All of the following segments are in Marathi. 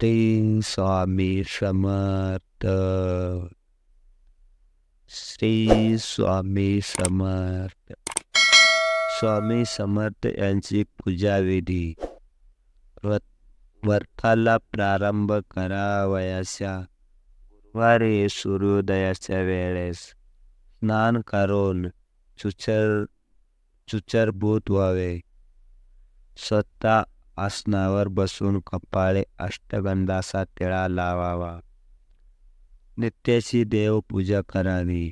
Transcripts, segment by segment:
श्री स्वामी समर्थ श्री स्वामी समर्थ स्वामी समर्थ यांची पूजाविधी. व्रत व्रताला प्रारंभ करावयाच्या गुरुवारी सूर्योदयाच्या वेळेस स्नान करून चुचर चुचरभूत व्हावे. स्वतः आसनावर बसून कपाळे अष्टगंधाचा टिळा लावावा. नित्याची देवपूजा करावी.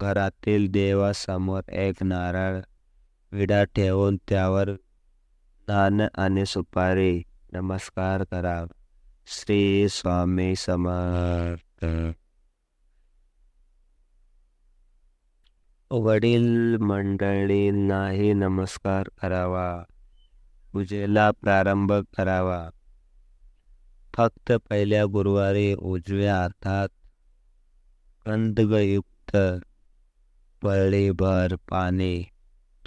घरातील देवासमोर एक नारळ विडा ठेवून त्यावर दान आणि सुपारी नमस्कार करावा श्री स्वामी समर्थ. वडील मंडळींनाही नमस्कार करावा. पूजेला प्रारंभ करावा. फक्त पहिल्या गुरुवारी उजव्या हातात कंदगयुक्त पळीभर पाने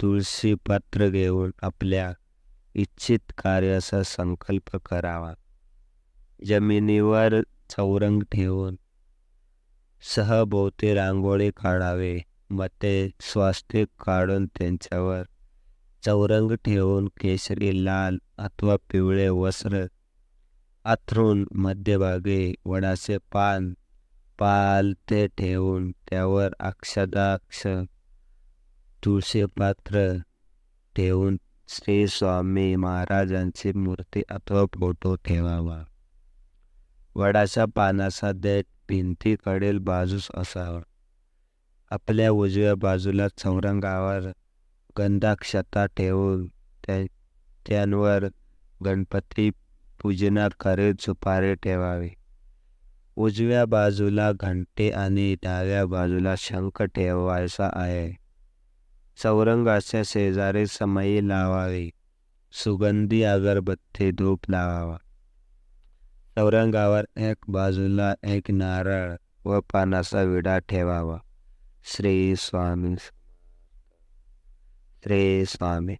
तुळशी पत्र घेऊन आपल्या इच्छित कार्याचा संकल्प करावा. जमिनीवर चौरंग ठेवून सहभोवती रांगोळी काढावे मते स्वास्तिक काढून त्यांच्यावर चौरंग ठेवून केशरी लाल अथवा पिवळे वस्त्र आथरून मध्यभागी वडाचे पान पालते ठेवून त्यावर अक्षदाक्ष तुळशी पात्र ठेवून श्री स्वामी महाराजांची मूर्ती अथवा फोटो ठेवावा. वडाच्या पानाचा देठ भिंतीकडील बाजूस असावा. आपल्या उजव्या बाजूला चौरंगावर गंधाक्षता ठेवून त्या त्यांवर गणपती पूजना करीत सुपारी ठेवावी. उजव्या बाजूला घंटे आणि डाव्या बाजूला शंख ठेवायचा आहे. चौरंगाच्या शेजारी समयी लावावी. सुगंधी अगरबत्ती धूप लावावा. चौरंगावर एक बाजूला एक नारळ व पानाचा विडा ठेवावा. श्री स्वामी श्री स्वामी